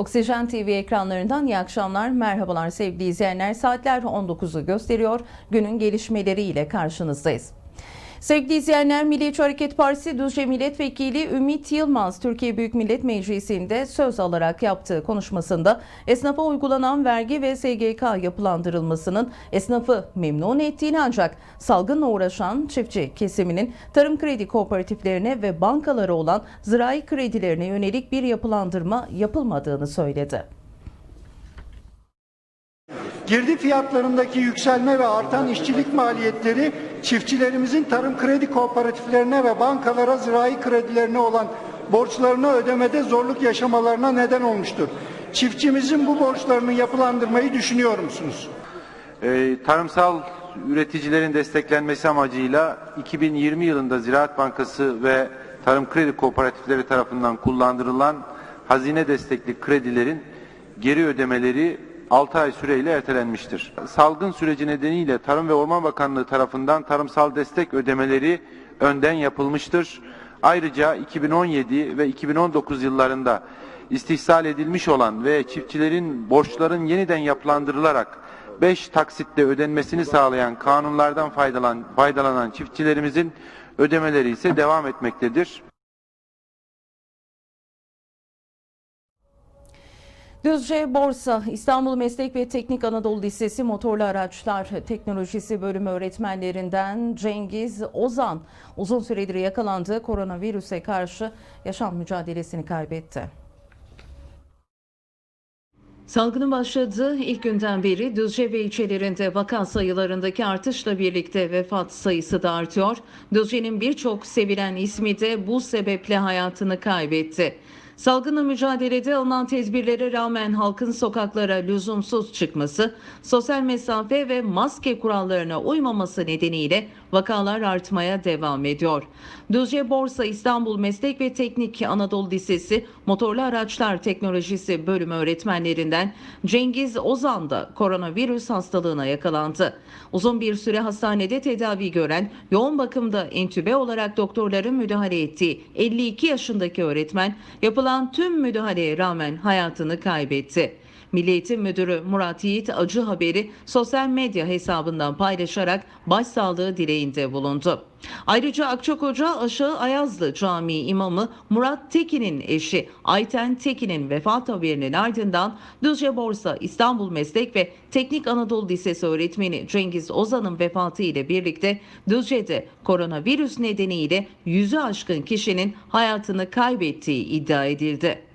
Oksijen TV ekranlarından iyi akşamlar, merhabalar sevgili izleyenler. Saatler 19'u gösteriyor. Günün gelişmeleriyle karşınızdayız. Sevgili izleyenler, Milliyetçi Hareket Partisi Düzce Milletvekili Ümit Yılmaz, Türkiye Büyük Millet Meclisi'nde söz alarak yaptığı konuşmasında esnafa uygulanan vergi ve SGK yapılandırılmasının esnafı memnun ettiğini ancak salgınla uğraşan çiftçi kesiminin tarım kredi kooperatiflerine ve bankalara olan zirai kredilerine yönelik bir yapılandırma yapılmadığını söyledi. Girdi fiyatlarındaki yükselme ve artan işçilik maliyetleri çiftçilerimizin tarım kredi kooperatiflerine ve bankalara zirai kredilerine olan borçlarını ödemede zorluk yaşamalarına neden olmuştur. Çiftçimizin bu borçlarını yapılandırmayı düşünüyor musunuz? Ee, tarımsal üreticilerin desteklenmesi amacıyla 2020 yılında Ziraat Bankası ve Tarım Kredi Kooperatifleri tarafından kullandırılan hazine destekli kredilerin geri ödemeleri 6 ay süreyle ertelenmiştir. Salgın süreci nedeniyle Tarım ve Orman Bakanlığı tarafından tarımsal destek ödemeleri önden yapılmıştır. Ayrıca 2017 ve 2019 yıllarında istihsal edilmiş olan ve çiftçilerin borçların yeniden yapılandırılarak 5 taksitle ödenmesini sağlayan kanunlardan faydalan, faydalanan çiftçilerimizin ödemeleri ise devam etmektedir. Düzce Borsa, İstanbul Meslek ve Teknik Anadolu Lisesi Motorlu Araçlar Teknolojisi Bölümü öğretmenlerinden Cengiz Ozan uzun süredir yakalandığı koronavirüse karşı yaşam mücadelesini kaybetti. Salgının başladığı ilk günden beri Düzce ve ilçelerinde vaka sayılarındaki artışla birlikte vefat sayısı da artıyor. Düzce'nin birçok sevilen ismi de bu sebeple hayatını kaybetti. Salgınla mücadelede alınan tedbirlere rağmen halkın sokaklara lüzumsuz çıkması, sosyal mesafe ve maske kurallarına uymaması nedeniyle vakalar artmaya devam ediyor. Düzce Borsa İstanbul Meslek ve Teknik Anadolu Lisesi Motorlu Araçlar Teknolojisi bölümü öğretmenlerinden Cengiz Ozan da koronavirüs hastalığına yakalandı. Uzun bir süre hastanede tedavi gören, yoğun bakımda entübe olarak doktorların müdahale ettiği 52 yaşındaki öğretmen yapılan tüm müdahaleye rağmen hayatını kaybetti. Milli Eğitim Müdürü Murat Yiğit acı haberi sosyal medya hesabından paylaşarak başsağlığı dileğinde bulundu. Ayrıca Akçakoca Aşağı Ayazlı Camii imamı Murat Tekin'in eşi Ayten Tekin'in vefat haberinin ardından Düzce Borsa İstanbul Meslek ve Teknik Anadolu Lisesi öğretmeni Cengiz Ozan'ın vefatı ile birlikte Düzce'de koronavirüs nedeniyle yüzü aşkın kişinin hayatını kaybettiği iddia edildi.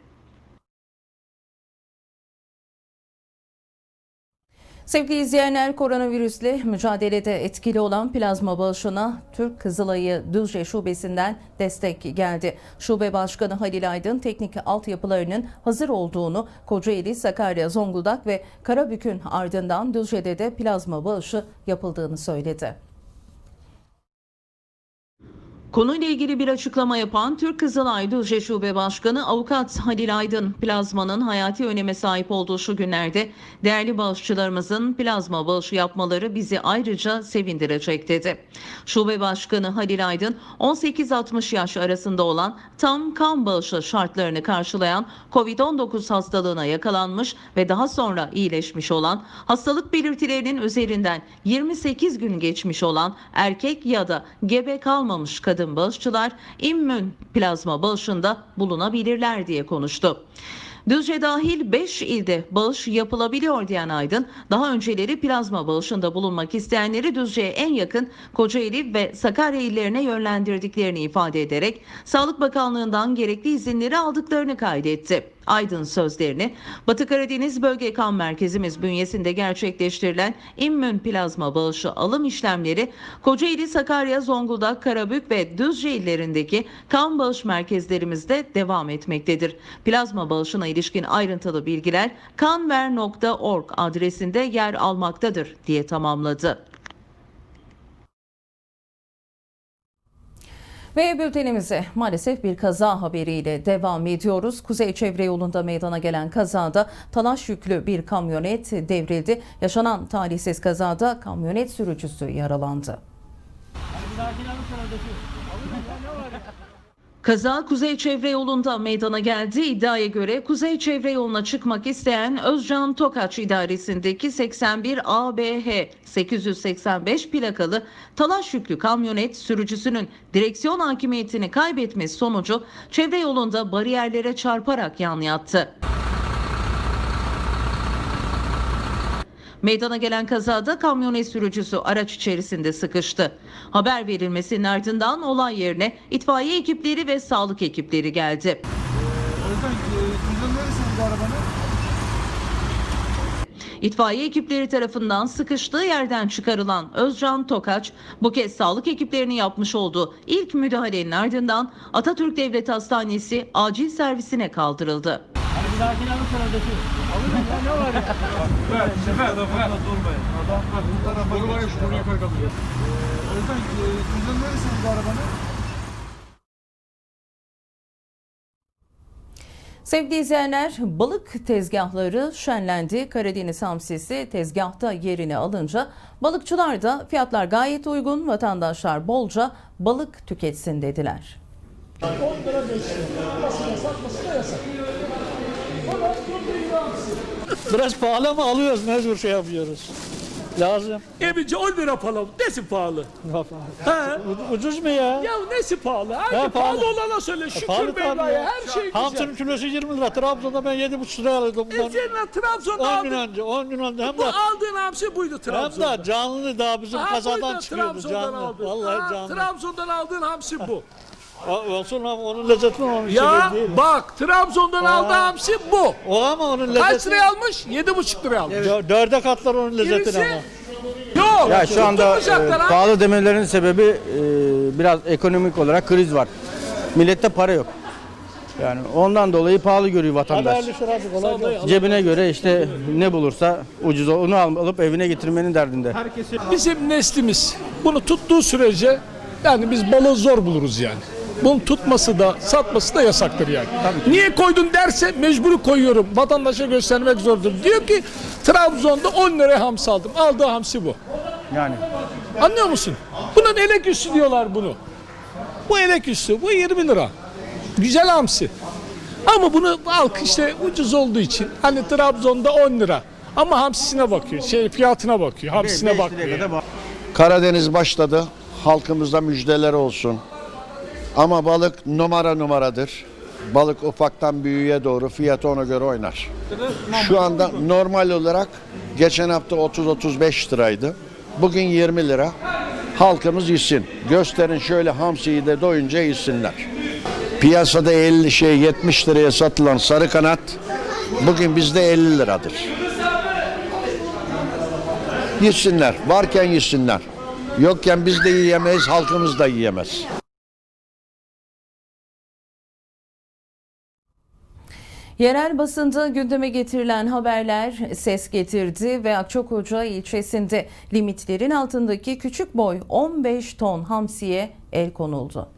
Sevgili izleyenler koronavirüsle mücadelede etkili olan plazma bağışına Türk Kızılayı Düzce Şubesi'nden destek geldi. Şube Başkanı Halil Aydın teknik altyapılarının hazır olduğunu Kocaeli, Sakarya, Zonguldak ve Karabük'ün ardından Düzce'de de plazma bağışı yapıldığını söyledi. Konuyla ilgili bir açıklama yapan Türk Kızılay Düzce Şube Başkanı Avukat Halil Aydın, plazmanın hayati öneme sahip olduğu şu günlerde değerli bağışçılarımızın plazma bağışı yapmaları bizi ayrıca sevindirecek dedi. Şube Başkanı Halil Aydın, 18-60 yaş arasında olan tam kan bağışı şartlarını karşılayan COVID-19 hastalığına yakalanmış ve daha sonra iyileşmiş olan, hastalık belirtilerinin üzerinden 28 gün geçmiş olan erkek ya da gebe kalmamış kadın bağışçılar immün plazma bağışında bulunabilirler diye konuştu. Düzce dahil 5 ilde bağış yapılabiliyor diyen Aydın, daha önceleri plazma bağışında bulunmak isteyenleri Düzce'ye en yakın Kocaeli ve Sakarya illerine yönlendirdiklerini ifade ederek Sağlık Bakanlığı'ndan gerekli izinleri aldıklarını kaydetti. Aydın sözlerini Batı Karadeniz Bölge Kan Merkezimiz bünyesinde gerçekleştirilen immün plazma bağışı alım işlemleri Kocaeli, Sakarya, Zonguldak, Karabük ve Düzce illerindeki kan bağış merkezlerimizde devam etmektedir. Plazma bağışına ilişkin ayrıntılı bilgiler kanver.org adresinde yer almaktadır diye tamamladı. Ve bültenimize maalesef bir kaza haberiyle devam ediyoruz. Kuzey çevre yolunda meydana gelen kazada talaş yüklü bir kamyonet devrildi. Yaşanan talihsiz kazada kamyonet sürücüsü yaralandı. Kaza Kuzey Çevre Yolu'nda meydana geldi. İddiaya göre Kuzey Çevre Yolu'na çıkmak isteyen Özcan Tokaç idaresindeki 81 ABH 885 plakalı talaş yüklü kamyonet sürücüsünün direksiyon hakimiyetini kaybetmesi sonucu çevre yolunda bariyerlere çarparak yan yattı. Meydana gelen kazada kamyonet sürücüsü araç içerisinde sıkıştı. Haber verilmesinin ardından olay yerine itfaiye ekipleri ve sağlık ekipleri geldi. Özden, arabanın? İtfaiye ekipleri tarafından sıkıştığı yerden çıkarılan Özcan Tokaç bu kez sağlık ekiplerinin yapmış olduğu ilk müdahalenin ardından Atatürk Devlet Hastanesi acil servisine kaldırıldı. Özden, neresiydi arabanın? Sevgili izleyenler, balık tezgahları şenlendi. Karadeniz hamsisi tezgahta yerini alınca balıkçılar da fiyatlar gayet uygun, vatandaşlar bolca balık tüketsin dediler. Biraz pahalı ama alıyoruz mecbur şey yapıyoruz. Lazım. Emici 10 lira pahalı. Nesi pahalı? He? U- Ucuz mu ya? Ya nesi pahalı? Ya pahalı. pahalı. olana söyle. Şükür pahalı tabii Mevla'ya ya. her şey güzel. Hamsinin kilosu 20 lira. Trabzon'da ben 7,5 liraya alıyordum. E senin Trabzon'da 10 gün aldın. önce, 10 gün önce hem Bu de aldığın hamsi buydu hem Trabzon'da. de canlı daha bizim Ha, kazadan buydu, çıkıyordu Trabzon'dan canlı. aldın. Vallahi Ha, canlı. Trabzon'dan aldığın hamsi bu. O- Olsun ama onun lezzeti onun ya şey değil. bak Trabzon'dan aldığı hamsi bu. O ama onun Kaç lezzeti. liraya almış? 7,5 liraya almış. Dö- Dörde katlar onun lezzetini ama. Yok. Ya şu anda e, pahalı demelerinin sebebi e, biraz ekonomik olarak kriz var. Millette para yok. Yani ondan dolayı pahalı görüyor vatandaş. Cebine göre işte ne bulursa ucuz onu al- alıp evine getirmenin derdinde. Bizim neslimiz bunu tuttuğu sürece yani biz balığı zor buluruz yani. Bunun tutması da satması da yasaktır yani. Niye koydun derse mecburi koyuyorum. Vatandaşa göstermek zordur. Diyor ki Trabzon'da 10 liraya hamsi aldım. Aldığı hamsi bu. Yani Anlıyor musun? Bunun elek üstü diyorlar bunu. Bu elek üstü. Bu 20 lira. Güzel hamsi. Ama bunu halk işte ucuz olduğu için hani Trabzon'da 10 lira. Ama hamsisine bakıyor. Şey fiyatına bakıyor. Hamsisine beş liraya bakmıyor. kadar ba- Karadeniz başladı. Halkımıza müjdeler olsun. Ama balık numara numaradır. Balık ufaktan büyüğe doğru fiyatı ona göre oynar. Şu anda normal olarak geçen hafta 30-35 liraydı. Bugün 20 lira. Halkımız yesin. Gösterin şöyle hamsiyi de doyunca yesinler. Piyasada 50 şey 70 liraya satılan sarı kanat bugün bizde 50 liradır. Yesinler. Varken yesinler. Yokken biz de yiyemeyiz, halkımız da yiyemez. Yerel basında gündeme getirilen haberler ses getirdi ve Akçakoca ilçesinde limitlerin altındaki küçük boy 15 ton hamsiye el konuldu.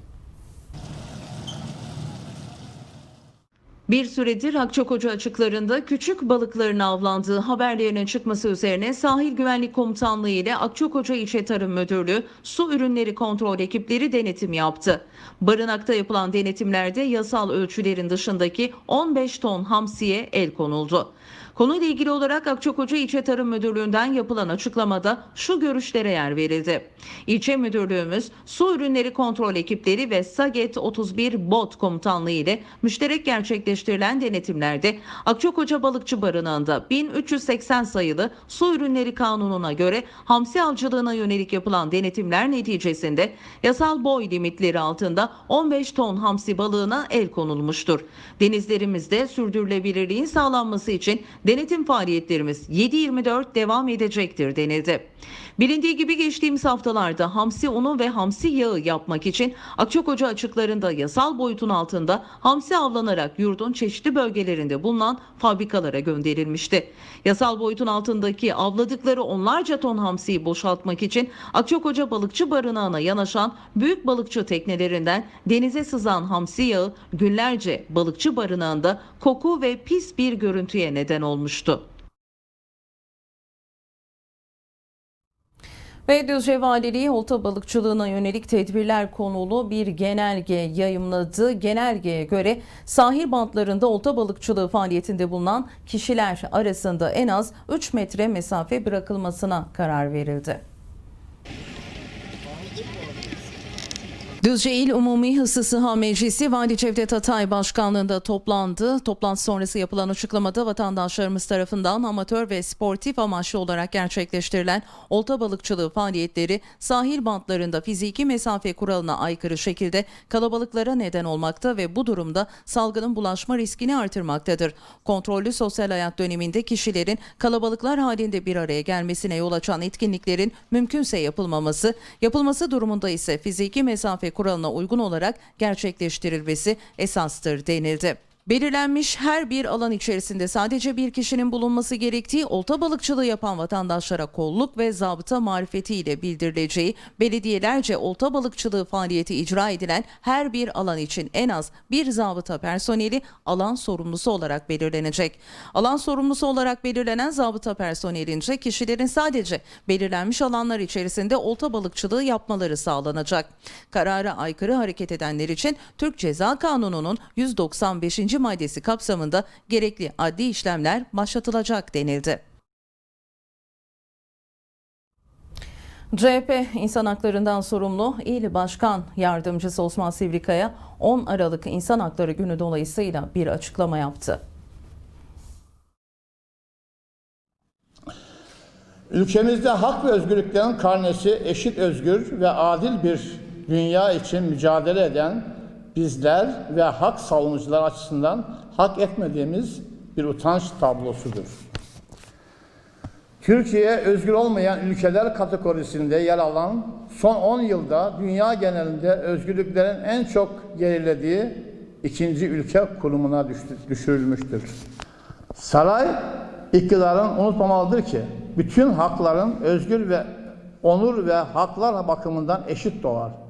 Bir süredir Akçakoca açıklarında küçük balıkların avlandığı haberlerinin çıkması üzerine Sahil Güvenlik Komutanlığı ile Akçakoca İlçe Tarım Müdürlüğü su ürünleri kontrol ekipleri denetim yaptı. Barınakta yapılan denetimlerde yasal ölçülerin dışındaki 15 ton hamsiye el konuldu. Konuyla ilgili olarak Akçakoca İlçe Tarım Müdürlüğü'nden yapılan açıklamada şu görüşlere yer verildi. İlçe Müdürlüğümüz su ürünleri kontrol ekipleri ve Saget 31 Bot Komutanlığı ile müşterek gerçekleştirilen denetimlerde Akçakoca Balıkçı Barınağı'nda 1380 sayılı su ürünleri kanununa göre hamsi avcılığına yönelik yapılan denetimler neticesinde yasal boy limitleri altında 15 ton hamsi balığına el konulmuştur. Denizlerimizde sürdürülebilirliğin sağlanması için denetim faaliyetlerimiz 7-24 devam edecektir denildi. Bilindiği gibi geçtiğimiz haftalarda hamsi unu ve hamsi yağı yapmak için Akçakoca açıklarında yasal boyutun altında hamsi avlanarak yurdun çeşitli bölgelerinde bulunan fabrikalara gönderilmişti. Yasal boyutun altındaki avladıkları onlarca ton hamsiyi boşaltmak için Akçakoca balıkçı barınağına yanaşan büyük balıkçı teknelerinden denize sızan hamsi yağı günlerce balıkçı barınağında koku ve pis bir görüntüye neden olmuştu. Düzce Valiliği olta balıkçılığına yönelik tedbirler konulu bir genelge yayımladı. Genelgeye göre sahil bantlarında olta balıkçılığı faaliyetinde bulunan kişiler arasında en az 3 metre mesafe bırakılmasına karar verildi. Düzce İl Umumi Hıfzı Sıha Meclisi Vali Cevdet Atay Başkanlığında toplandı. Toplantı sonrası yapılan açıklamada vatandaşlarımız tarafından amatör ve sportif amaçlı olarak gerçekleştirilen olta balıkçılığı faaliyetleri sahil bantlarında fiziki mesafe kuralına aykırı şekilde kalabalıklara neden olmakta ve bu durumda salgının bulaşma riskini artırmaktadır. Kontrollü sosyal hayat döneminde kişilerin kalabalıklar halinde bir araya gelmesine yol açan etkinliklerin mümkünse yapılmaması, yapılması durumunda ise fiziki mesafe kuralına uygun olarak gerçekleştirilmesi esastır denildi. Belirlenmiş her bir alan içerisinde sadece bir kişinin bulunması gerektiği olta balıkçılığı yapan vatandaşlara kolluk ve zabıta marifetiyle bildirileceği, belediyelerce olta balıkçılığı faaliyeti icra edilen her bir alan için en az bir zabıta personeli alan sorumlusu olarak belirlenecek. Alan sorumlusu olarak belirlenen zabıta personelince kişilerin sadece belirlenmiş alanlar içerisinde olta balıkçılığı yapmaları sağlanacak. Karara aykırı hareket edenler için Türk Ceza Kanunu'nun 195 maddesi kapsamında gerekli adli işlemler başlatılacak denildi. CHP İnsan Haklarından sorumlu İl Başkan Yardımcısı Osman Sivrikaya 10 Aralık İnsan Hakları Günü dolayısıyla bir açıklama yaptı. Ülkemizde hak ve özgürlüklerin karnesi eşit özgür ve adil bir dünya için mücadele eden bizler ve hak savunucular açısından hak etmediğimiz bir utanç tablosudur. Türkiye özgür olmayan ülkeler kategorisinde yer alan son 10 yılda dünya genelinde özgürlüklerin en çok gerilediği ikinci ülke düştü- düşürülmüştür. Saray iktidarın unutmamalıdır ki bütün hakların özgür ve onur ve haklar bakımından eşit doğar.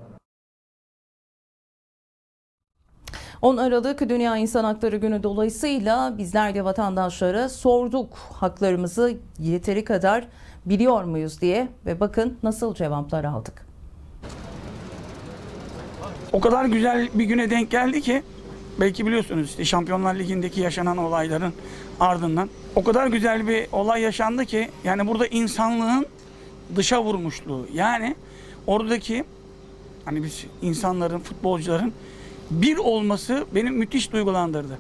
10 Aralık Dünya İnsan Hakları Günü dolayısıyla bizler de vatandaşlara sorduk haklarımızı yeteri kadar biliyor muyuz diye ve bakın nasıl cevaplar aldık. O kadar güzel bir güne denk geldi ki belki biliyorsunuz işte Şampiyonlar Ligi'ndeki yaşanan olayların ardından o kadar güzel bir olay yaşandı ki yani burada insanlığın dışa vurmuşluğu yani oradaki hani biz insanların futbolcuların bir olması beni müthiş duygulandırdı.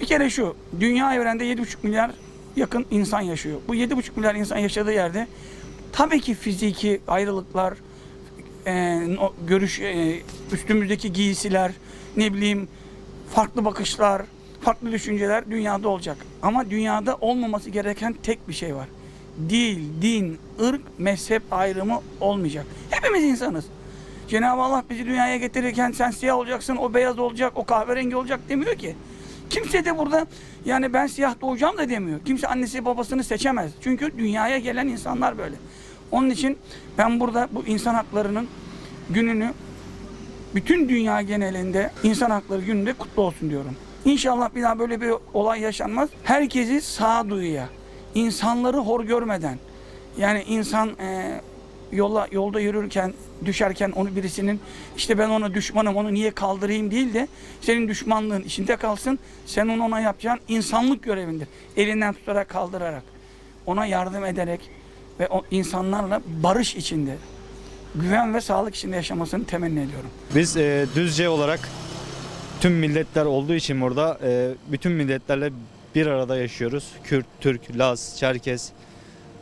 Bir kere şu dünya evrende 7,5 milyar yakın insan yaşıyor. Bu 7,5 milyar insan yaşadığı yerde tabii ki fiziki ayrılıklar, e, görüş e, üstümüzdeki giysiler, ne bileyim farklı bakışlar, farklı düşünceler dünyada olacak. Ama dünyada olmaması gereken tek bir şey var. Dil, din, ırk, mezhep ayrımı olmayacak. Hepimiz insanız. Cenab-ı Allah bizi dünyaya getirirken sen siyah olacaksın, o beyaz olacak, o kahverengi olacak demiyor ki. Kimse de burada yani ben siyah doğacağım da demiyor. Kimse annesi babasını seçemez. Çünkü dünyaya gelen insanlar böyle. Onun için ben burada bu insan haklarının gününü bütün dünya genelinde insan hakları gününde kutlu olsun diyorum. İnşallah bir daha böyle bir olay yaşanmaz. Herkesi sağduyuya, insanları hor görmeden, yani insan e, yola yolda yürürken düşerken onu birisinin işte ben ona düşmanım onu niye kaldırayım değil de senin düşmanlığın içinde kalsın. Sen onu ona yapacağın insanlık görevindir. Elinden tutarak kaldırarak ona yardım ederek ve o insanlarla barış içinde güven ve sağlık içinde yaşamasını temenni ediyorum. Biz e, Düzce olarak tüm milletler olduğu için burada e, bütün milletlerle bir arada yaşıyoruz. Kürt, Türk, Laz, Çerkes,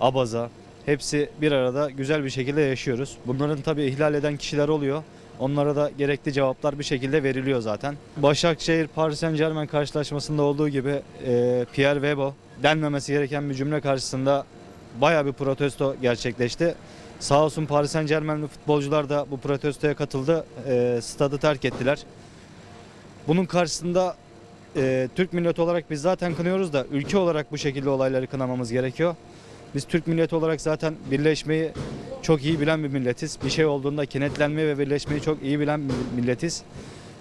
Abaza hepsi bir arada güzel bir şekilde yaşıyoruz. Bunların tabii ihlal eden kişiler oluyor. Onlara da gerekli cevaplar bir şekilde veriliyor zaten. Başakşehir Paris Saint Germain karşılaşmasında olduğu gibi e, Pierre Webo denmemesi gereken bir cümle karşısında bayağı bir protesto gerçekleşti. Sağ olsun Paris Saint Germain'li futbolcular da bu protestoya katıldı. E, stadı terk ettiler. Bunun karşısında e, Türk milleti olarak biz zaten kınıyoruz da ülke olarak bu şekilde olayları kınamamız gerekiyor. Biz Türk milleti olarak zaten birleşmeyi çok iyi bilen bir milletiz. Bir şey olduğunda kenetlenmeyi ve birleşmeyi çok iyi bilen bir milletiz.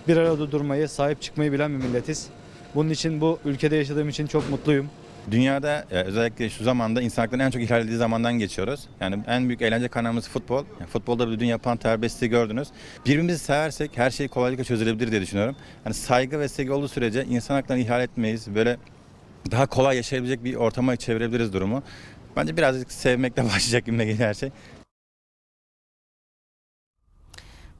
Bir arada durmayı, sahip çıkmayı bilen bir milletiz. Bunun için bu ülkede yaşadığım için çok mutluyum. Dünyada e, özellikle şu zamanda insanlıkların en çok ihlal edildiği zamandan geçiyoruz. Yani en büyük eğlence kaynağımız futbol. Yani futbolda bir dün yapılan terbiyesizliği gördünüz. Birbirimizi seversek her şey kolaylıkla çözülebilir diye düşünüyorum. Yani saygı ve sevgi olduğu sürece insan haklarını ihlal etmeyiz. Böyle daha kolay yaşayabilecek bir ortama çevirebiliriz durumu. Bence birazcık sevmekle başlayacak gibi her şey.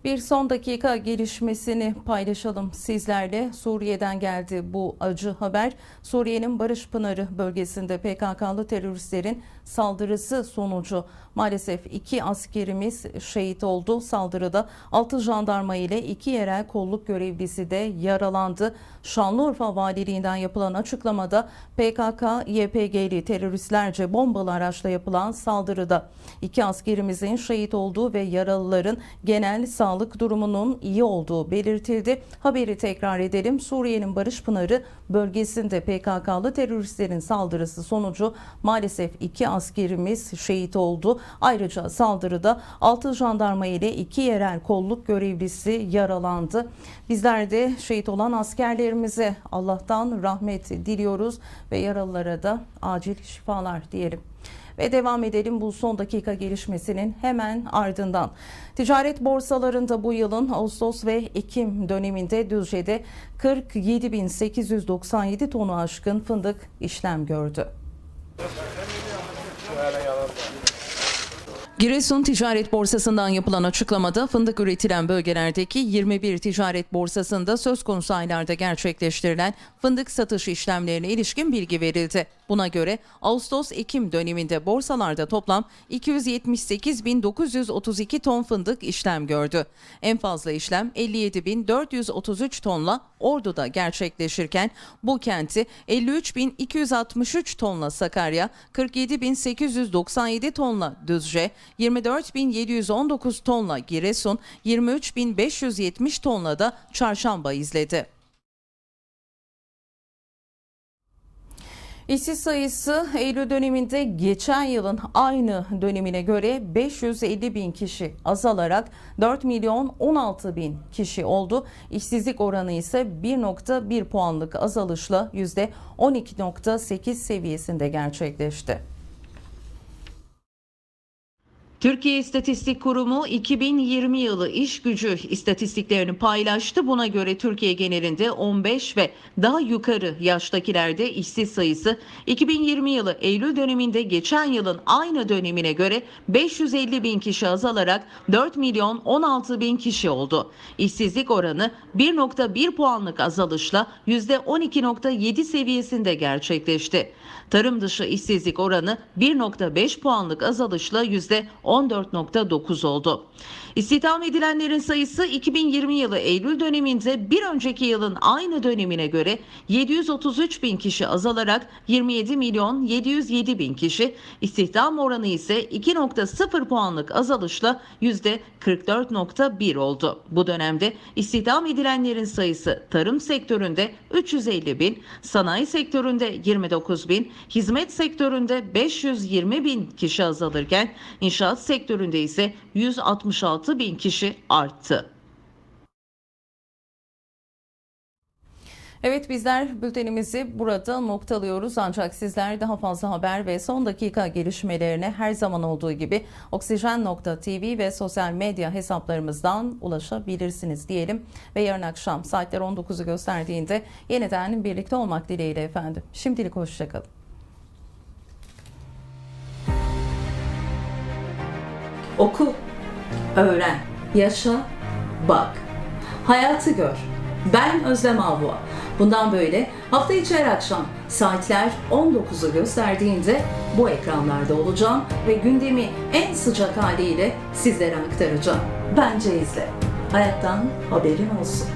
Bir son dakika gelişmesini paylaşalım sizlerle. Suriye'den geldi bu acı haber. Suriye'nin Barış Pınarı bölgesinde PKK'lı teröristlerin saldırısı sonucu maalesef iki askerimiz şehit oldu. Saldırıda 6 jandarma ile iki yerel kolluk görevlisi de yaralandı. Şanlıurfa Valiliğinden yapılan açıklamada PKK, YPG'li teröristlerce bombalı araçla yapılan saldırıda iki askerimizin şehit olduğu ve yaralıların genel sağlık durumunun iyi olduğu belirtildi. Haberi tekrar edelim. Suriye'nin Barış Pınarı bölgesinde PKK'lı teröristlerin saldırısı sonucu maalesef iki askerimiz şehit oldu. Ayrıca saldırıda 6 jandarma ile iki yerel kolluk görevlisi yaralandı. Bizler de şehit olan askerlerimize Allah'tan rahmet diliyoruz ve yaralılara da acil şifalar diyelim. Ve devam edelim bu son dakika gelişmesinin hemen ardından. Ticaret borsalarında bu yılın Ağustos ve Ekim döneminde Düzce'de 47.897 tonu aşkın fındık işlem gördü. Giresun Ticaret Borsası'ndan yapılan açıklamada fındık üretilen bölgelerdeki 21 ticaret borsasında söz konusu aylarda gerçekleştirilen fındık satış işlemlerine ilişkin bilgi verildi. Buna göre Ağustos-Ekim döneminde borsalarda toplam 278.932 ton fındık işlem gördü. En fazla işlem 57.433 tonla Ordu'da gerçekleşirken bu kenti 53.263 tonla Sakarya, 47.897 tonla Düzce, 24.719 tonla Giresun, 23.570 tonla da Çarşamba izledi. İşsiz sayısı Eylül döneminde geçen yılın aynı dönemine göre 550 bin kişi azalarak 4 milyon 16 bin kişi oldu. İşsizlik oranı ise 1.1 puanlık azalışla %12.8 seviyesinde gerçekleşti. Türkiye İstatistik Kurumu 2020 yılı iş gücü istatistiklerini paylaştı. Buna göre Türkiye genelinde 15 ve daha yukarı yaştakilerde işsiz sayısı 2020 yılı Eylül döneminde geçen yılın aynı dönemine göre 550 bin kişi azalarak 4 milyon 16 bin kişi oldu. İşsizlik oranı 1.1 puanlık azalışla %12.7 seviyesinde gerçekleşti. Tarım dışı işsizlik oranı 1.5 puanlık azalışla %14.9 oldu. İstihdam edilenlerin sayısı 2020 yılı Eylül döneminde bir önceki yılın aynı dönemine göre 733 bin kişi azalarak 27 milyon 707 bin kişi, istihdam oranı ise 2.0 puanlık azalışla %44.1 oldu. Bu dönemde istihdam edilenlerin sayısı tarım sektöründe 350 bin, sanayi sektöründe 29 bin, hizmet sektöründe 520 bin kişi azalırken inşaat sektöründe ise 166 bin kişi arttı. Evet bizler bültenimizi burada noktalıyoruz ancak sizler daha fazla haber ve son dakika gelişmelerine her zaman olduğu gibi oksijen.tv ve sosyal medya hesaplarımızdan ulaşabilirsiniz diyelim. Ve yarın akşam saatler 19'u gösterdiğinde yeniden birlikte olmak dileğiyle efendim. Şimdilik hoşçakalın. Oku, öğren, yaşa, bak. Hayatı gör. Ben Özlem Avua. Bundan böyle hafta içi her akşam saatler 19'u gösterdiğinde bu ekranlarda olacağım ve gündemi en sıcak haliyle sizlere aktaracağım. Bence izle. Hayattan haberin olsun.